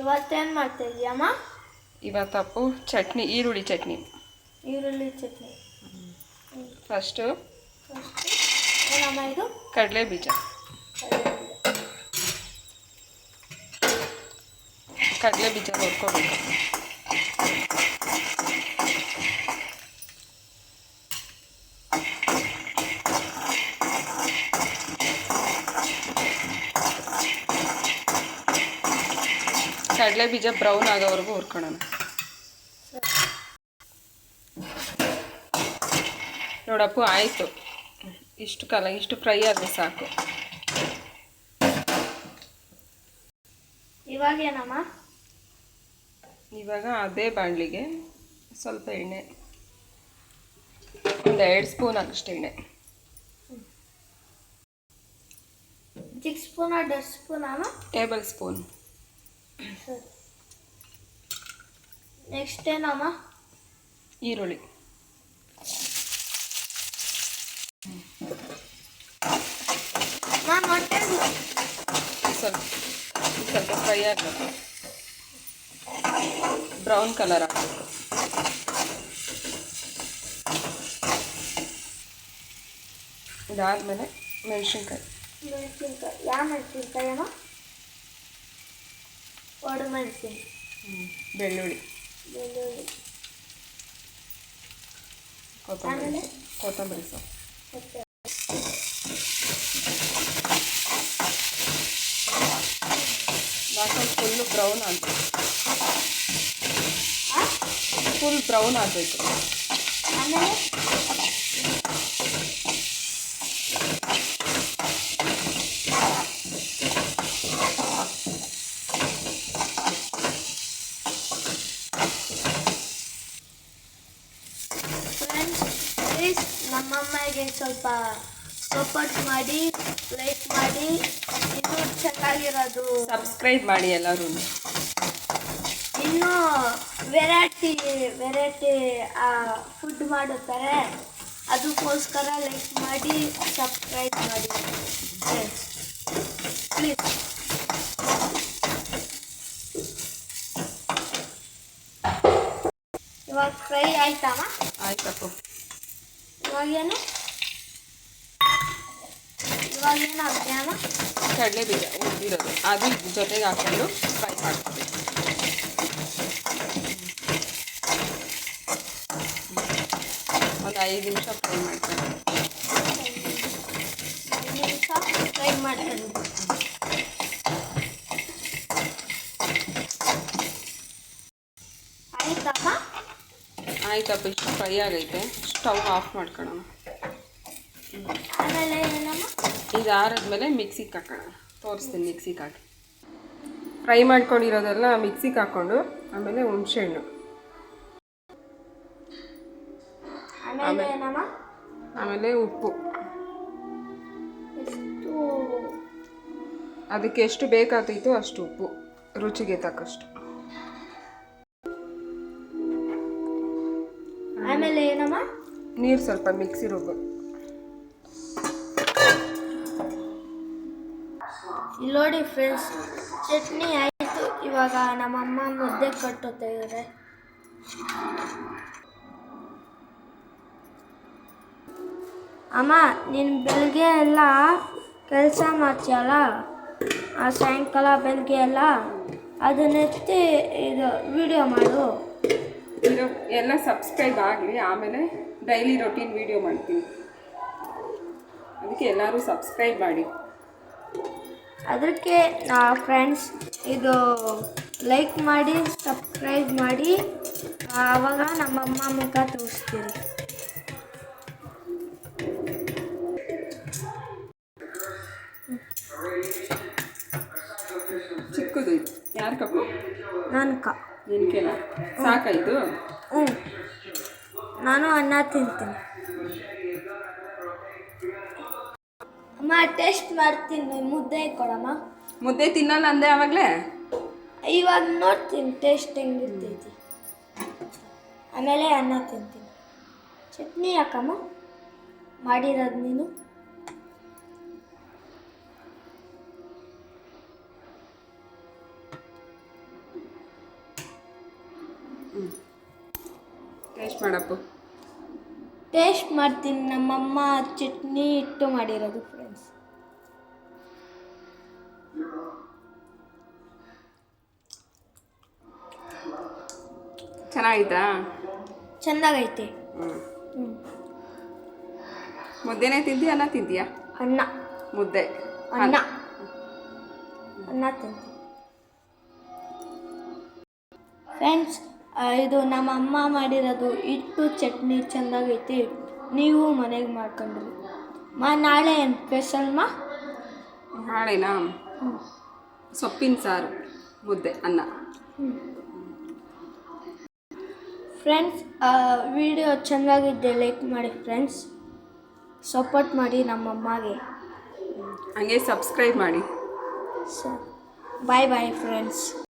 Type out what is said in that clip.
ಇವತ್ತೇನು ಮಾಡ್ತಾ ಇದೀಯಮ್ಮ ಇವತ್ತಪ್ಪು ಚಟ್ನಿ ಈರುಳ್ಳಿ ಚಟ್ನಿ. ಈರುಳ್ಳಿ ಚಟ್ನಿ. ಫಸ್ಟು ಏನಮ್ಮ ಇದು? ಕಡಲೆ ಬೀಜ ಕಡಲೆ ಬೀಜ ಹುರ್ಕೋಬೇಕು ಕಡಲೆ ಬೀಜ ಬ್ರೌನ್ ಆಗೋವರೆಗೂ ಹುರ್ಕೊಳ್ಳೋಣ. ನೋಡಪ್ಪ ಆಯಿತು. ಇಷ್ಟು ಕಾಲ ಇಷ್ಟು ಫ್ರೈ ಆದರೆ ಸಾಕು. ಇವಾಗ ಏನಮ್ಮ? ಇವಾಗ ಅದೇ ಬಾಣಲಿಗೆ ಸ್ವಲ್ಪ ಎಣ್ಣೆ. ಒಂದು ಎರಡು ಸ್ಪೂನ್ ಆಗಷ್ಟು ಎಣ್ಣೆ. ಸಿಕ್ಸ್ ಸ್ಪೂನ್ ಡರ್ ಸ್ಪೂನ್ ಟೇಬಲ್ ಸ್ಪೂನ್ ನೆಕ್ಸ್ಟ್ ಏನಮ್ಮ ಈರುಳ್ಳಿ. ಸ್ವಲ್ಪ ಸ್ವಲ್ಪ ಫ್ರೈ ಆಗಬೇಕು. ಬ್ರೌನ್ ಕಲರ್ ಆಗಬೇಕು. ಇದಾದಮೇಲೆ ಮೆಣಸಿನ್ಕಾಯಿ. ಮೆಣಸಿನ್ಕಾಯಿ. ಯಾವ ಮೆಣಸಿನ್ಕಾಯಿ ಅಮ್ಮ? ಒಣ ಮೆಣಸಿನ ಬೆಳ್ಳುಳ್ಳಿ ಬೆಳ್ಳುಳ್ಳಿ ಕೊತ್ತಂಬರಿ ಆಮೇಲೆ? ಕೊತ್ತಂಬರಿ ಸೊಪ್ಪು ಮತ್ತೆ ಹಾಕೊಂಡು ಫುಲ್ಲು ಬ್ರೌನ್ ಆಗಬೇಕು ಫುಲ್ ಬ್ರೌನ್ ಆಗಬೇಕು ಆಮೇಲೆ ಪ್ಲೀಸ್ ನಮ್ಮಮ್ಮಗೆ ಸ್ವಲ್ಪ ಸಪೋರ್ಟ್ ಮಾಡಿ ಲೈಕ್ ಮಾಡಿ ಇನ್ನೂ ಚೆನ್ನಾಗಿರೋದು. ಸಬ್ಸ್ಕ್ರೈಬ್ ಮಾಡಿ ಎಲ್ಲರೂ. ಇನ್ನೂ ವೆರೈಟಿ ವೆರೈಟಿ ಫುಡ್ ಮಾಡುತ್ತಾರೆ. ಅದಕ್ಕೋಸ್ಕರ ಲೈಕ್ ಮಾಡಿ ಸಬ್ಸ್ಕ್ರೈಬ್ ಮಾಡಿ. ಪ್ಲೀಸ್ ಇವಾಗ ಫ್ರೈ ಆಯ್ತಾ ಆಯ್ತಪ್ಪ. ಇವಾಗೇನು? ಇವಾಗೇನಾಗುತ್ತೆ ಅಮ್ಮ? ಕಡಲೆ ಬೀಜ ಉದ್ದಿರೋದು ಅದು ಜೊತೆಗೆ ಹಾಕೊಂಡು ಫ್ರೈ ಮಾಡ್ತೀವಿ ಒಂದು ಐದು ನಿಮಿಷ ಫ್ರೈ ಮಾಡ್ಕೊಂಡು ಐದು ನಿಮಿಷ ಫ್ರೈ ಮಾಡ್ಕೊಂಡು ಆಯ್ತಮ್ಮ ಆಯ್ತಪ್ಪ ಇಷ್ಟು ಫ್ರೈ ಆಗೈತೆ. ಸ್ಟವ್ ಆಫ್ ಮಾಡ್ಕೊಳ್ಳೋಣ ಇದು ಆರಿದ್ಮೇಲೆ ಮಿಕ್ಸಿಗೆ ಹಾಕೋಣ. ತೋರಿಸ್ತೀನಿ ಮಿಕ್ಸಿಗೆ ಹಾಕಿ. ಫ್ರೈ ಮಾಡ್ಕೊಂಡಿರೋದೆಲ್ಲ ಮಿಕ್ಸಿಗೆ ಹಾಕ್ಕೊಂಡು ಆಮೇಲೆ ಹುಣಸೆಹಣ್ಣು ಆಮೇಲೆ ಆಮೇಲೆ ಉಪ್ಪು. ಅದಕ್ಕೆ ಎಷ್ಟು ಬೇಕಾಗ್ತೈತೋ ಅಷ್ಟು ಉಪ್ಪು ರುಚಿಗೆ ತಕ್ಕಷ್ಟು. ಆಮೇಲೆ ಏನಮ್ಮ? ನೀರು ಸ್ವಲ್ಪ ಮಿಕ್ಸಿ ರುಬ್ಬ. ಇಲ್ಲಿ ನೋಡಿ ಫ್ರೆಂಡ್ಸ್ ಚಟ್ನಿ ಆಯಿತು. ಇವಾಗ ನಮ್ಮಮ್ಮ ಮುದ್ದೆ ಕಟ್ಟುತ್ತೆ ಅಮ್ಮ ನೀನು ಬೆಳಗ್ಗೆ ಎಲ್ಲ ಕೆಲಸ ಮಾಡ್ತೀಯಲ್ಲ? ಆ ಸಾಯಂಕಾಲ ಬೆಳಗ್ಗೆ ಎಲ್ಲ? ಅದನ್ನೆತ್ತಿ ಇದು ವಿಡಿಯೋ ಮಾಡು. ಇದು ಎಲ್ಲ ಸಬ್ಸ್ಕ್ರೈಬ್ ಆಗಲಿ ಆಮೇಲೆ ಡೈಲಿ ರೊಟೀನ್ ವೀಡಿಯೋ ಮಾಡ್ತೀನಿ. ಅದಕ್ಕೆ ಎಲ್ಲರೂ ಸಬ್ಸ್ಕ್ರೈಬ್ ಮಾಡಿ. ಅದಕ್ಕೆ ಫ್ರೆಂಡ್ಸ್ ಇದು ಲೈಕ್ ಮಾಡಿ ಸಬ್ಸ್ಕ್ರೈಬ್ ಮಾಡಿ ಆವಾಗ ನಮ್ಮಮ್ಮ ಮುಖ ತೋರಿಸ್ತೀರಿ. ಚಿಕ್ಕದು ಯಾರು ಕಪ್ಪು? ನಾನು ಕ ನಿನ್ಕೆನ ಸಾಕಾಯ್ತು? ಹ್ಞೂ ನಾನು ಅನ್ನ ತಿಂತೀನಿ. ಅಮ್ಮ ಟೇಸ್ಟ್ ಮಾಡ್ತೀನಿ. ಮುದ್ದೆ ಕೊಡಮ್ಮ. ಮುದ್ದೆ ತಿನ್ನಲ್ಲ ಅಂದೆ ಆವಾಗಲೇ? ಇವಾಗ ನೋಡ್ತೀನಿ ಟೇಸ್ಟ್ ಹೆಂಗಿರ್ತೈತಿ ಆಮೇಲೆ ಅನ್ನ ತಿಂತೀನಿ. ಚಟ್ನಿ ಯಾಕಮ್ಮ? ಮಾಡಿರೋದು ನೀನು? ಟೇಸ್ಟ್ ಮಾಡಪ್ಪು. ಟೇಸ್ಟ್ ಮಾಡ್ತೀನಿ ನಮ್ಮಮ್ಮ ಚಟ್ನಿ ಇಟ್ಟು ಮಾಡಿರೋದು ಫ್ರೆಂಡ್ಸ್ ಚೆನ್ನಾಗೈತಾ? ಚೆಂದಾಗೈತೆ ಹ್ಞೂ ಮುದ್ದೆನೇ ತಿಂದಿ ಅನ್ನ ತಿಂತೀಯಾ ಅನ್ನ. ಮುದ್ದೆ. ಅನ್ನ. ಅನ್ನ. ತಿಂತೀನಿ. ಫ್ರೆಂಡ್ಸ್ ಇದು ನಮ್ಮ ಅಮ್ಮ ಮಾಡಿರೋದು ಹಿಟ್ಟು ಚಟ್ನಿ ಚೆಂದಾಗೈತಿ ನೀವು ಮನೆಗೆ ಮಾಡ್ಕೊಂಡ್ರಿ. ಮಾ ನಾಳೆ ಏನು ಸ್ಪೆಷಲ್ ಮಾ? ನಾಳೆನಾ? ಸೊಪ್ಪಿನ ಸಾರು ಮುದ್ದೆ ಅನ್ನ. ಫ್ರೆಂಡ್ಸ್ ವಿಡಿಯೋ ಚೆನ್ನಾಗಿದ್ದೆ ಲೈಕ್ ಮಾಡಿ ಫ್ರೆಂಡ್ಸ್ ಸಪೋರ್ಟ್ ಮಾಡಿ ನಮ್ಮಮ್ಮಗೆ. ಹಂಗೆ ಸಬ್ಸ್ಕ್ರೈಬ್ ಮಾಡಿ. Sir bye bye friends